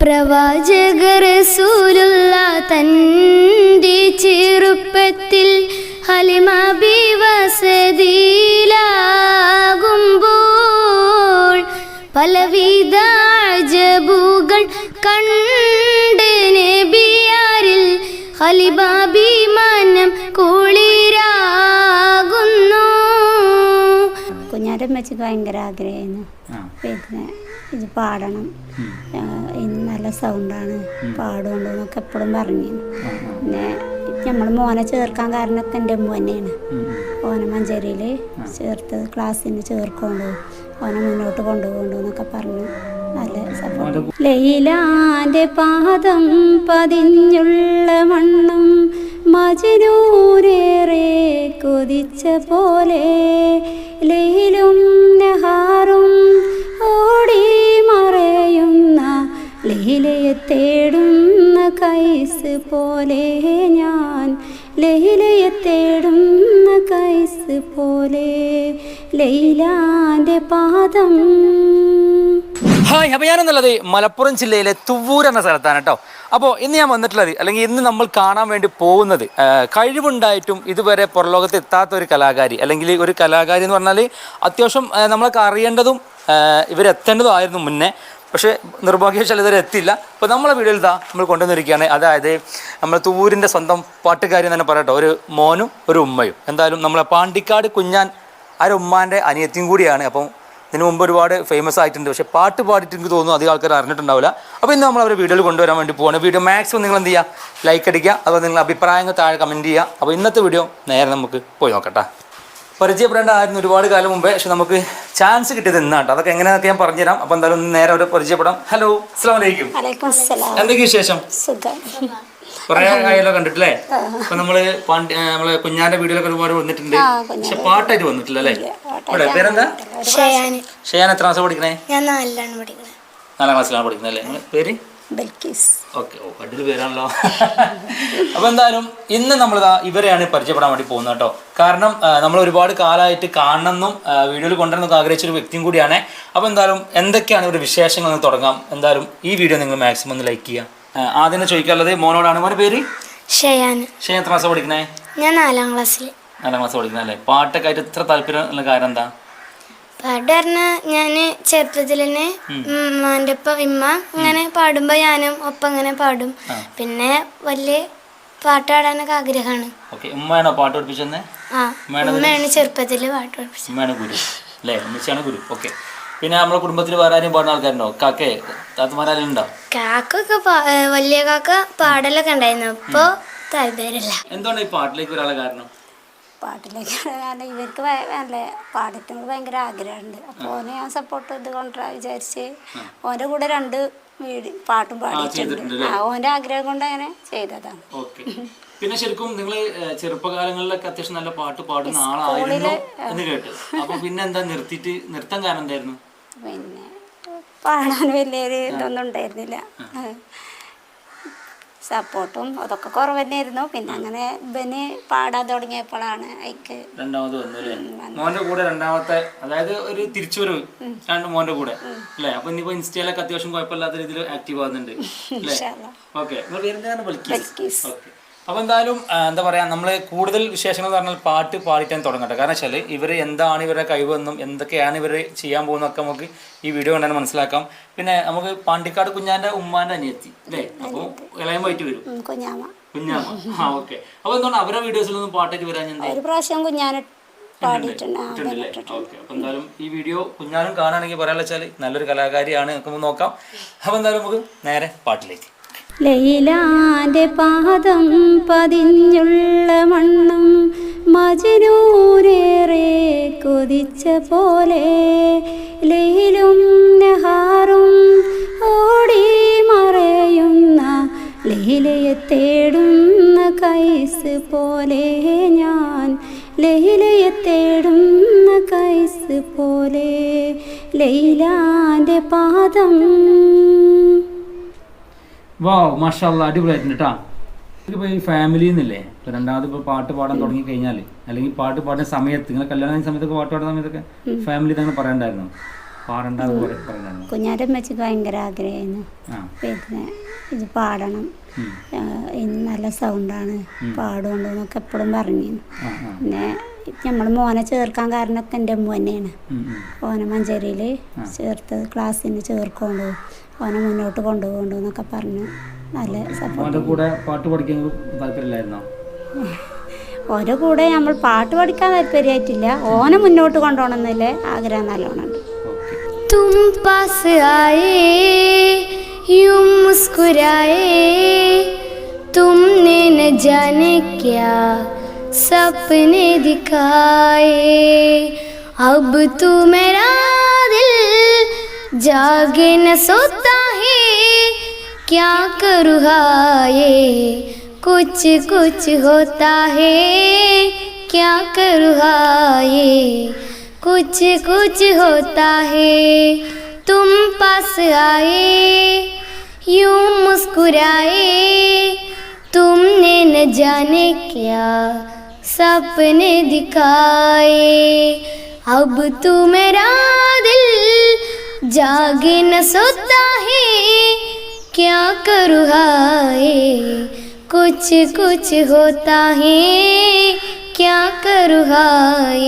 പ്രവാചകരസൂലുള്ള തന്റെ ചെറുപ്പത്തിൽ ഹലിമ വസതിയിലാകുമ്പോൾ പലവിധ അജബുകൾ കണ്ട് നബിയാരിൽ ഹലിബാഭിമാനം കുളിരാകുന്നു. കുഞ്ഞാരം അമ്മച്ചിക്ക് ഭയങ്കര ആഗ്രഹമായിരുന്നു. പിന്നെ ഇത് പാടണം. ഇന്ന് ഇനി നല്ല സൗണ്ടാണ്. പാടുകൊണ്ട് എന്നൊക്കെ എപ്പോഴും പറഞ്ഞു പിന്നെ നമ്മൾ മോനെ ചേർക്കാൻ കാരണമൊക്കെ എന്റെ അമ്മ തന്നെയാണ്. ഓനെ മഞ്ചേരിയിൽ ചേർത്ത് ക്ലാസ്സിന് ചേർക്കൊണ്ടു ഓനെ മുന്നോട്ട് കൊണ്ടുപോകണ്ടു എന്നൊക്കെ പറഞ്ഞു. നല്ല സപ്പോർട്ട്. ലൈലാന്റെ പാദം പതിഞ്ഞുള്ള മണ്ണും മജനൂരേറെ കൊതിച്ച പോലെ ലൈലും നഹാറും ലൈലയെ തേടുന്ന കൈസ് പോലെ ഞാൻ ലൈലയെ തേടുന്ന കൈസ് പോലെ ലൈലാന്റെ പാദം. ഹായ് അപ്പോൾ ഞാനെന്നുള്ളത് മലപ്പുറം ജില്ലയിലെ തുവൂർ എന്ന സ്ഥലത്താണ് കേട്ടോ അപ്പോൾ ഇന്ന് ഞാൻ വന്നിട്ടുള്ളത് അല്ലെങ്കിൽ ഇന്ന് നമ്മൾ കാണാൻ വേണ്ടി പോകുന്നത് കഴിവുണ്ടായിട്ടും ഇതുവരെ പുറലോകത്ത് എത്താത്ത ഒരു കലാകാരി അല്ലെങ്കിൽ ഒരു കലാകാരി എന്ന് പറഞ്ഞാൽ അത്യാവശ്യം നമ്മളൊക്കെ അറിയേണ്ടതും ഇവരെത്തേണ്ടതും ആയിരുന്നു മുന്നേ. പക്ഷേ നിർഭാഗ്യവശാൽ ഇതുവരെ എത്തില്ല അപ്പോൾ നമ്മളെ വീഡിയോയിൽ ഇതാ നമ്മൾ കൊണ്ടുവന്നിരിക്കുകയാണ്. അതായത് നമ്മൾ തൂരിന്റെ സ്വന്തം പാട്ടുകാരി തന്നെ പറയട്ടോ. ഒരു മോനും ഒരു ഉമ്മയും. എന്തായാലും നമ്മളെ പാണ്ടിക്കാട് കുഞ്ഞാൻ ആ ഒരു ഉമ്മാന്റെ അനിയത്തിയും കൂടിയാണ്. അപ്പം ഇതിനു മുമ്പ് ഒരുപാട് ഫേമസ് ആയിട്ടുണ്ട്. പക്ഷേ പാട്ട് പാടിയിട്ട് എനിക്ക് തോന്നുന്നു അധികം ആൾക്കാർ അറിഞ്ഞിട്ടുണ്ടാവില്ല. അപ്പോൾ ഇന്ന് നമ്മൾ അവരെ വീഡിയോയിൽ കൊണ്ടുവരാൻ വേണ്ടി പോകണം വീഡിയോ മാക്സിമം നിങ്ങൾ എന്ത് ചെയ്യുക? ലൈക്ക് അടിക്കുക. അതുപോലെ നിങ്ങൾ അഭിപ്രായങ്ങൾ താഴെ കമന്റ് ചെയ്യുക. അപ്പോൾ ഇന്നത്തെ വീഡിയോ നേരെ നമുക്ക് പോയി നോക്കട്ടെ. പരിചയപ്പെടേണ്ടതായിരുന്നു ഒരുപാട് കാലം മുമ്പേ. പക്ഷെ നമുക്ക് ചാൻസ് കിട്ടിയത് ഇന്നാട്ടോ. അതൊക്കെ എങ്ങനെയൊക്കെ ഞാൻ പറഞ്ഞുതരാം. അപ്പോൾ എന്തായാലും ഒന്ന് നേരെ അവരെ പരിചയപ്പെടാം. ഹലോ അസ്സാം വലൈക്കും എന്തൊക്കെ വിശേഷം? കൊറേ ആയാലോ കണ്ടിട്ടില്ലേ? അപ്പൊ നമ്മൾ പാണ്ടി നമ്മളെ കുഞ്ഞാന്റെ വീഡിയോയിലൊക്കെ ഒരുപാട് വന്നിട്ടുണ്ട്. പക്ഷെ പാട്ടായിട്ട് വന്നിട്ടില്ല അല്ലേ? ഇവിടെ പേരെന്താ? ഷെയാൻ എത്ര ക്ലാസ് പഠിക്കണേ? നാലാം ക്ലാസ്സിലാണ് പഠിക്കുന്നത് അല്ലേ? പേര്? ബൽക്കീസ് ഓക്കെ ഓ പേരാണല്ലോ. അപ്പോൾ എന്തായാലും ഇന്ന് നമ്മൾ ഇവരെയാണ് പരിചയപ്പെടാൻ വേണ്ടി പോകുന്നത് കേട്ടോ. കാരണം നമ്മൾ ഒരുപാട് കാലമായിട്ട് കാണണമെന്നും വീഡിയോയിൽ കൊണ്ടുവരണമെന്നൊക്കെ ആഗ്രഹിച്ച ഒരു വ്യക്തിയും കൂടിയാണ്. അപ്പോൾ എന്തായാലും എന്തൊക്കെയാണ് ഇവരുടെ വിശേഷങ്ങൾ എന്ന് തുടങ്ങാം. എന്തായാലും ഈ വീഡിയോ നിങ്ങൾ മാക്സിമം ഒന്ന് ലൈക്ക് ചെയ്യുക. ആ, ആദ്യം തന്നെ ചോദിക്കാനുള്ളത് മോനോടാണ്. മോനെ പേര്? ഷയാന് ഷെയ്ൻ എത്ര ക്ലാസ് പഠിക്കണേ? ഞാൻ നാലാം ക്ലാസ്സിൽ നാലാം ക്ലാസ് പഠിക്കുന്നത് അല്ലേ? പാട്ടൊക്കെ ആയിട്ട് ഇത്ര താല്പര്യം ഉള്ള എന്താ? പാട്ട് പറഞ്ഞാൽ ഞാൻ ചെറുപ്പത്തിൽ തന്നെ ഉമ്മാന്റെ ഒപ്പം ഇമ്മ ഇങ്ങനെ പാടുമ്പോൾ ഞാനും ഒപ്പം ഇങ്ങനെ പാടും. പിന്നെ വലിയ പാട്ട് പാടാനൊക്കെ ആഗ്രഹമാണ് ഓക്കെ ഉമ്മയാണോ പാട്ട് പഠിപ്പിച്ചെന്ന്? ആ ഉമ്മയാണ് ചെറുപ്പത്തിൽ പാട്ട് പഠിപ്പിച്ചത്. ഉമ്മയാണ് ഗുരു അല്ലേ? ഉമ്മച്ചിയാണ് ഗുരു ഓക്കെ. പിന്നെ നമ്മുടെ കുടുംബത്തിൽ വേറെ ആരും പാടുന്ന ആൾക്കാരുണ്ടോ? കാക്കേ താത്തമാരാരും ഉണ്ടോ? കാക്കൊക്കെ വലിയ കാക്ക പാടലൊക്കെ ഉണ്ടായിരുന്നു. ഇപ്പോൾ താല്പര്യമില്ല. എന്തുകൊണ്ട് ഈ പാട്ടിലേക്ക് ഒരാളെ കാരണം? പാട്ടിലേക്ക് കാരണം ഇവർക്ക് നല്ല പാടത്തിന് ഭയങ്കര ആഗ്രഹമുണ്ട്. അപ്പോൾ ഓനെ ഞാൻ സപ്പോർട്ട് ചെയ്ത് കൊണ്ടുവരാൻ വിചാരിച്ച് ഓന്റെ കൂടെ രണ്ട് വീട് പാട്ടും പാടിയിട്ടുണ്ട്. ആ ഓന്റെ ആഗ്രഹം കൊണ്ട് അങ്ങനെ ചെയ്തതാണ്. പിന്നെ ശരിക്കും നിങ്ങൾ ചെറുപ്പകാലങ്ങളിലൊക്കെ അത്യാവശ്യം നല്ല പാട്ട് പാടുന്ന ആളായിരുന്നു എന്ന് കേട്ടു. അപ്പൊ പിന്നെ എന്താ നിർത്തിട്ട് നിർത്താൻ കാരണം എന്തായിരുന്നു? പിന്നെ പാടാൻ വലിയൊരു ഇതൊന്നും ഉണ്ടായിരുന്നില്ല. സപ്പോർട്ടും അതൊക്കെ കുറവ് തന്നെയായിരുന്നു പിന്നെ അങ്ങനെ ഇവന് പാടാൻ തുടങ്ങിയപ്പോഴാണ് അയക്ക് രണ്ടാമത് വന്നു അല്ലേ? മോന്റെ കൂടെ രണ്ടാമത്തെ അതായത് ഒരു തിരിച്ചുവരവ് രണ്ട് മോന്റെ കൂടെ അല്ലേ? അപ്പൊ ഇനിയിപ്പോ ഇൻസ്റ്റയിലൊക്കെ അത്യാവശ്യം കുഴപ്പമില്ലാത്ത രീതിയിൽ ആക്റ്റീവ് ആവുന്നുണ്ട് അല്ലേ. ഓക്കെ. പേരെന്താണ്. ബൽക്കീസ് ഓക്കെ. അപ്പൊ എന്തായാലും എന്താ പറയാ നമ്മൾ കൂടുതൽ വിശേഷങ്ങൾ എന്ന് പറഞ്ഞാൽ പാട്ട് പാടിക്കാൻ തുടങ്ങട്ടെ കാരണം വെച്ചാൽ ഇവർ എന്താണ് ഇവരുടെ കഴിവെന്നും എന്തൊക്കെയാണ് ഇവർ ചെയ്യാൻ പോകുന്നതൊക്കെ നമുക്ക് ഈ വീഡിയോ കണ്ടാൽ മനസ്സിലാക്കാം. പിന്നെ നമുക്ക് പാണ്ടിക്കാട് കുഞ്ഞാന്റെ ഉമ്മാന്റെ അനിയത്തി അല്ലേ? അപ്പൊ ഇളയമായിട്ട് വരും. ഉം, കുഞ്ഞാമ്മ. ആ ഓക്കെ. അപ്പോൾ എന്തുകൊണ്ട് അവരുടെ വീഡിയോസിലൊന്നും പാട്ടായിട്ട് വരാൻ ഒരു പ്രാവശ്യം കുഞ്ഞാന് ഓക്കെ. അപ്പൊ എന്തായാലും ഈ വീഡിയോ കുഞ്ഞാനും കാണുകയാണെങ്കിൽ പറയാനുള്ള വെച്ചാൽ നല്ലൊരു കലാകാരിയാണ്. നമുക്ക് നോക്കാം. അപ്പൊ എന്തായാലും നമുക്ക് നേരെ പാട്ടിലേക്ക്. ലൈലാന്റെ പാദം പതിഞ്ഞുള്ള മണ്ണും മജനൂരേറെ കൊതിച്ച പോലെ ലൈലും നഹാറും ഓടി മറയുന്ന ലൈലയെ തേടുന്ന കൈസ് പോലെ ഞാൻ ലൈലയെ തേടുന്ന കൈസ് പോലെ ലൈലാന്റെ പാദം വാ മാഷാല്ല അടിപൊളിയായിട്ടുണ്ട് കേട്ടാ ഇപ്പോൾ ഈ ഫാമിലിയിൽ നിന്നില്ലേ ഇപ്പോൾ രണ്ടാമത് ഇപ്പോൾ പാട്ട് പാടാൻ തുടങ്ങി കഴിഞ്ഞാൽ അല്ലെങ്കിൽ പാട്ട് പാടുന്ന സമയത്ത് നിങ്ങൾ കല്യാണ സമയത്തൊക്കെ പാട്ട് പാടുന്ന സമയത്തൊക്കെ ഫാമിലി തന്നെ പറയണ്ടായിരുന്നു. പറയുന്നുണ്ട് കുഞ്ഞാന്റെ അമ്മച്ചിക്ക് ഭയങ്കര ആഗ്രഹമായിരുന്നു പിന്നെ ഇത് പാടണം. ഇനി നല്ല സൗണ്ടാണ് പാടുകൊണ്ട് എന്നൊക്കെ എപ്പോഴും പറഞ്ഞു പിന്നെ നമ്മൾ മോനെ ചേർക്കാൻ കാരണമൊക്കെ എന്റെ അമ്മ തന്നെയാണ്. മോനെ. ഓനെ മഞ്ചേരിയിൽ ചേർത്ത് ക്ലാസ്സിന് ചേർക്കൊണ്ടു. ഓനെ മുന്നോട്ട് കൊണ്ടുപോകണ്ടു എന്നൊക്കെ പറഞ്ഞു നല്ല സപ്പോർട്ട് അവൻ്റെ കൂടെ പാട്ട് പഠിക്കാൻ താല്പര്യമില്ലായിരുന്നോ ഓരോ കൂടെ നമ്മൾ പാട്ട് പഠിക്കാൻ താല്പര്യമായിട്ടില്ല ഓനെ മുന്നോട്ട് കൊണ്ടുപോകണമെന്നില്ലേ ആഗ്രഹം നല്ലോണം ഉണ്ട് ഓക്കെ तुम पास आए यूं मुस्कुराए तुमने न जाने क्या सपने दिखाए अब तू मेरा दिल जागे न सोता है क्या करूँ हाय? कुछ कुछ होता है। क्या करूँ हाय? कुछ कुछ होता है। तुम पास आए, यूँ मुस्कुराए। तुमने न जाने क्या सपने दिखाए। अब तू मेरा दिल जागे न सोता है। क्या करूँ हाय कुछ कुछ होता है क्या करूँ हाय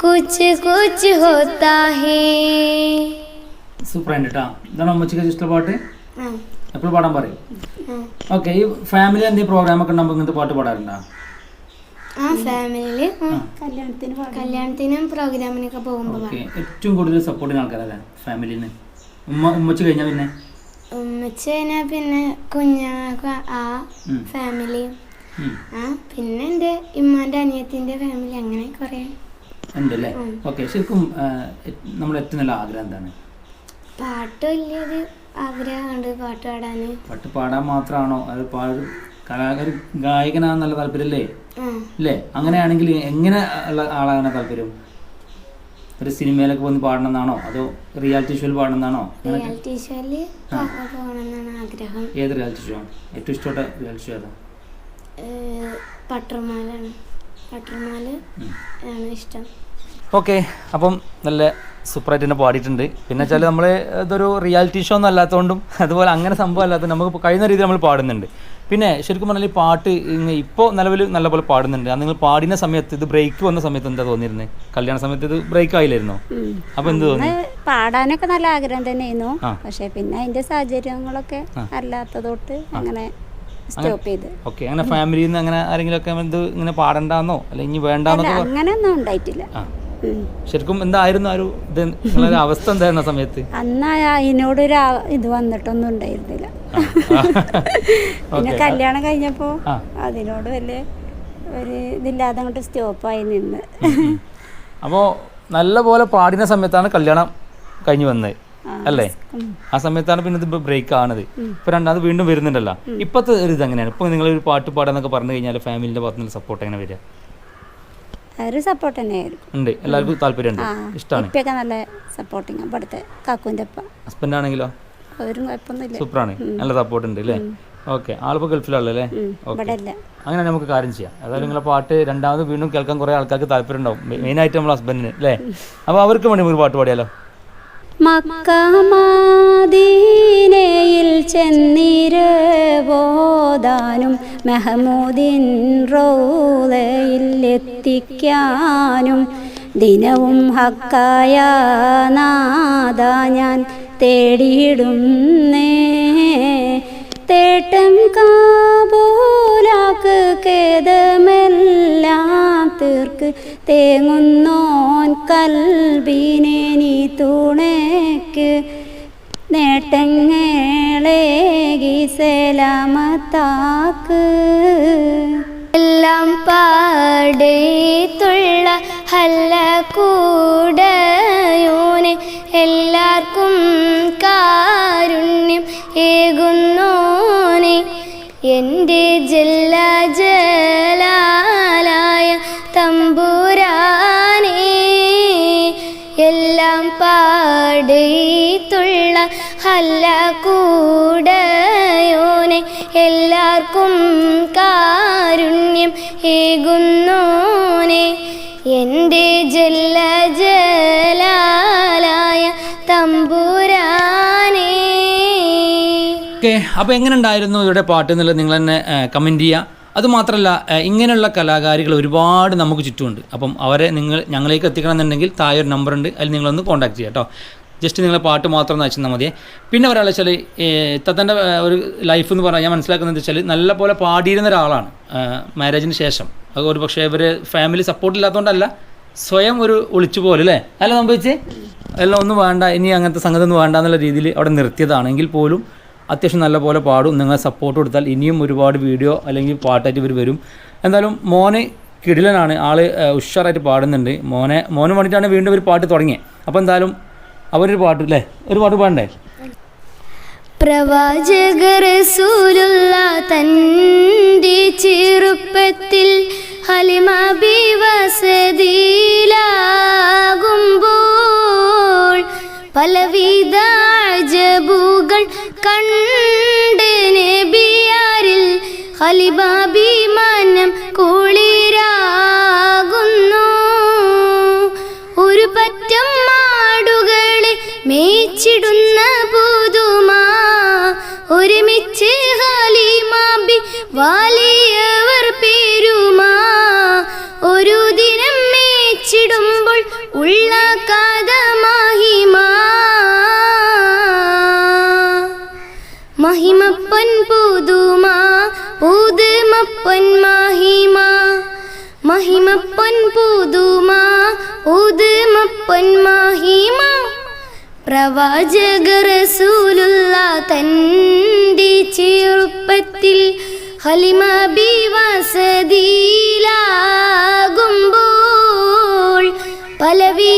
कुछ कुछ होता है സൂപ്പർ ആയിട്ട് കേട്ടോ ഇതാണ് അമ്മച്ചിക്ക് ഇഷ്ടമുള്ള പാട്ട് എപ്പോഴും പാടാൻ പറയും ഓക്കെ ഈ ഫാമിലി എന്തെങ്കിലും പ്രോഗ്രാം ഒക്കെ ഉണ്ടാകുമ്പോൾ ഇങ്ങനത്തെ പാട്ട് പാടാറുണ്ടോ ആ ഫാമിലിയില് കല്യാണത്തിന് കല്യാണത്തിനും പ്രോഗ്രാമിനൊക്കെ പോകുമ്പോൾ ഓക്കെ ഏറ്റവും കൂടുതൽ സപ്പോർട്ട് ചെയ്യുന്ന ആൾക്കാരല്ലേ ഫാമിലിന്ന് ഉമ്മ ഉമ്മച്ച് കഴിഞ്ഞാൽ പിന്നെ ഉമ്മച്ച കഴിഞ്ഞാൽ പിന്നെ കുഞ്ഞാക്ക ആ. ഫാമിലി ആ പിന്നെ എന്റെ ഇമ്മാന്റെ അനിയത്തിന്റെ ഫാമിലി അങ്ങനെ കുറേ. ഉണ്ടല്ലേ? ഓക്കെ ശരിക്കും നമ്മൾ നല്ല ആഗ്രഹം എന്താണ്? പാട്ട് വലിയൊരു ആഗ്രഹമുണ്ട് പാട്ട് പാടാൻ. പാട്ട് പാടാൻ മാത്രമാണോ? അത് പാട് കലാകാര ഗായകനാകാൻ നല്ല താല്പര്യമല്ലേ ആ. അല്ലേ? അങ്ങനെയാണെങ്കിൽ എങ്ങനെ ഉള്ള ആളാകാനാണ് താല്പര്യം? ഒരു സിനിമയിലൊക്കെ വന്ന് പാടണം എന്നാണോ അതോ റിയാലിറ്റി ഷോയിൽ പാടണം എന്നാണോ റിയാലിറ്റി ഷോയിൽ പോകണമെന്നാണ് ആഗ്രഹം. ഏത് റിയാലിറ്റി ഷോ ആണ്? ഏറ്റവും ഇഷ്ടപ്പെട്ട റിയാലിറ്റി ഷോ ഏതാ? പട്ടർമാലാണ്. പട്ടർമാല ആണ് ഇഷ്ടം. ഓക്കെ. അപ്പം നല്ല സൂപ്പറായിട്ട് തന്നെ പാടിയിട്ടുണ്ട്. പിന്നെ വെച്ചാൽ നമ്മൾ ഇതൊരു റിയാലിറ്റി ഷോ ഒന്നും അല്ലാത്തതുകൊണ്ടും അതുപോലെ അങ്ങനെ സംഭവം അല്ലാത്തത് നമുക്ക് കഴിയുന്ന രീതിയിൽ നമ്മൾ പാടുന്നുണ്ട്. പിന്നെ ശരിക്കും പറഞ്ഞാൽ ഈ പാട്ട് ഇപ്പോൾ നിലവിൽ നല്ലപോലെ പാടുന്നുണ്ട്. അത് നിങ്ങൾ പാടിന സമയത്ത് ഇത് ബ്രേക്ക് വന്ന സമയത്ത് എന്താ തോന്നിയിരുന്നത് കല്യാണ സമയത്ത് ഇത് ബ്രേക്ക് ആയില്ലായിരുന്നോ? അപ്പൊ എന്ത് തോന്നി? പാടാനൊക്കെ നല്ല ആഗ്രഹം തന്നെയായിരുന്നു. പക്ഷെ പിന്നെ അതിന്റെ സാഹചര്യങ്ങളൊക്കെ അല്ലാത്തതോട്ട് അങ്ങനെ ഓക്കെ അങ്ങനെ ഫാമിലിയിൽ നിന്ന് അങ്ങനെ ആരെങ്കിലും ഒക്കെ ഇത് ഇങ്ങനെ പാടണ്ടെന്നോ? അല്ലെങ്കിൽ ഇനി വേണ്ടാന്നൊക്കെ അങ്ങനെ അങ്ങനെയൊന്നും ഉണ്ടായിട്ടില്ല. ശരിക്കും എന്തായിരുന്നു ആ ഒരു ഇത്? നിങ്ങളൊരു അവസ്ഥ എന്തായിരുന്നു ആ സമയത്ത്? അന്ന് അതിനോടൊരു ആ- ഇത് വന്നിട്ടൊന്നും ഉണ്ടായിരുന്നില്ല. പിന്നെ കല്യാണം കഴിഞ്ഞപ്പോ ആ. അതിനോട് വലിയ ഒരു ഇതില്ലാതെ അങ്ങോട്ട് സ്റ്റോപ്പായി നിന്ന്. അപ്പോൾ നല്ലപോലെ പാടിന സമയത്താണ് കല്യാണം കഴിഞ്ഞു വന്നത് അല്ലേ? ആ സമയത്താണ് പിന്നെ ഇത് ബ്രേക്ക് ആണത് ഇപ്പൊ രണ്ടാമത് വീണ്ടും വരുന്നുണ്ടല്ലോ. ഇപ്പത്തെ ഒരു ഇത് എങ്ങനെയാണ്? ഇപ്പൊ നിങ്ങൾ ഒരു പാട്ട് പാടാന്നൊക്കെ പറഞ്ഞു കഴിഞ്ഞാൽ ഫാമിലിന്റെ ഭാഗത്തുനിന്ന് സപ്പോർട്ട് എങ്ങനെ വരിക? ഒരു സപ്പോർട്ട് തന്നെയായിരുന്നു ഉണ്ട്. എല്ലാവർക്കും താല്പര്യമുണ്ട്. ഇഷ്ടമാണ് ഇപ്പൊക്കെ നല്ല സപ്പോർട്ടിങ് ഇവിടുത്തെ കാക്കുവിന്റെ അപ്പ ഹസ്ബൻഡ് ആണെങ്കിലോ? അവരും കുഴപ്പമൊന്നുമില്ല. സൂപ്പറാണ്. നല്ല സപ്പോർട്ട് ഉണ്ട് അല്ലേ ഓക്കെ. ആളിപ്പോൾ ഗൾഫിലാണല്ലേ ഇവിടെ ഇല്ല. അങ്ങനെ നമുക്ക് കാര്യം ചെയ്യാം. അതായത് നിങ്ങളെ പാട്ട് രണ്ടാമത് വീണ്ടും കേൾക്കാൻ കുറെ ആൾക്കാർക്ക് താല്പര്യം ഉണ്ടാവും മെയിൻ ആയിട്ട് നമ്മൾ ഹസ്ബൻഡിന് അല്ലേ അപ്പൊ അവർക്ക് വേണ്ടി ഒരു പാട്ട് പാടിയാലോ? മക്കമാദീനയിൽ മെഹമൂദിൻ റോളയിലെത്തിക്കാനും ദിനവും ഹക്കായ നാദ ഞാൻ തേടിയിടുന്നേ. തേട്ടം കാബൂലാക്ക് കേതമെല്ലാം തീർക്ക് തേങ്ങുന്നോൻ കൽബിനെ നീ തുണയ്ക്ക് നേട്ടങ്ങളേകി സലാമത്താക്ക് എല്ലാം പാടേത്തുള്ള ഹല്ല കൂടയോനെ എല്ലാവർക്കും കാരുണ്യം ഏകുന്നോനെ. എന്റെ ജല്ല അല്ല കൂടയോനെ എല്ലാവർക്കും കാരുണ്യം ഏകുന്നോനെ. എന്റെ ജല്ല ജലാലായ തമ്പുരാനെ. ഓക്കെ അപ്പോൾ എങ്ങനെ ഉണ്ടായിരുന്നു ഇവിടെ പാട്ട് എന്നുള്ളത് നിങ്ങൾ തന്നെ കമന്റ് ചെയ്യുക അതുമാത്രമല്ല ഇങ്ങനെയുള്ള കലാകാരികൾ ഒരുപാട് നമുക്ക് ചുറ്റുമുണ്ട്. അപ്പം അവരെ നിങ്ങൾ ഞങ്ങളിലേക്ക് എത്തിക്കണമെന്നുണ്ടെങ്കിൽ താഴെ ഒരു നമ്പറുണ്ട് അതിൽ നിങ്ങളൊന്ന് കോൺടാക്ട് ചെയ്യാം കേട്ടോ. ജസ്റ്റ് നിങ്ങളെ പാട്ട് മാത്രം ഒന്ന് അയച്ചാൽ മതിയെ പിന്നെ ഒരാളെ വെച്ചാൽ തത്തന്റെ ഒരു ലൈഫ് എന്ന് പറഞ്ഞാൽ ഞാൻ മനസ്സിലാക്കുന്നത് വെച്ചാൽ നല്ല പോലെ പാടിയിരുന്ന ഒരാളാണ്. മാരേജിന് ശേഷം. അത് ഒരു പക്ഷേ ഇവർ ഫാമിലി സപ്പോർട്ട് ഇല്ലാത്തതുകൊണ്ടല്ല സ്വയം ഒരു ഒളിച്ചു പോലെ അല്ലേ അല്ല സംഭവിച്ചേ? എല്ലാം ഒന്നും വേണ്ട ഇനി അങ്ങനത്തെ സംഗതി ഒന്നും വേണ്ട എന്നുള്ള രീതിയിൽ അവിടെ നിർത്തിയതാണെങ്കിൽ പോലും അത്യാവശ്യം നല്ല പോലെ പാടും. നിങ്ങളെ സപ്പോർട്ട് കൊടുത്താൽ ഇനിയും ഒരുപാട് വീഡിയോ അല്ലെങ്കിൽ പാട്ടായിട്ട് ഇവർ വരും. എന്തായാലും മോന് കിടിലനാണ്. ആൾ ഉഷാറായിട്ട് പാടുന്നുണ്ട്. മോനെ മോന് വേണ്ടിയിട്ടാണ് വീണ്ടും ഒരു പാട്ട് തുടങ്ങിയത് അപ്പോൾ എന്തായാലും അവരൊരു പാട്ട് അല്ലേ ഒരു പാട്ട് പാടണ്ടേ? പ്രവാചക റസൂലുള്ള തന്റെ ചെറുപ്പത്തിൽ ഹലിമാബി വസതിയിലാകുമ്പോൾ പലവിധ അജബുകൾ കണ്ട് നബിയാരിൽ ഹലിബാബി ഉള്ള മഹിമപ്പൻ പുതുമാ പുതുമപ്പൻ മഹിമ. മഹിമപ്പൻ പുതുമാ പുതുമപ്പൻ മഹിമ. പ്രവാചക തന്റെ ചെറുപ്പത്തിൽ ഹലിമബി വസതിയിലാകുമ്പോൾ പലവിധ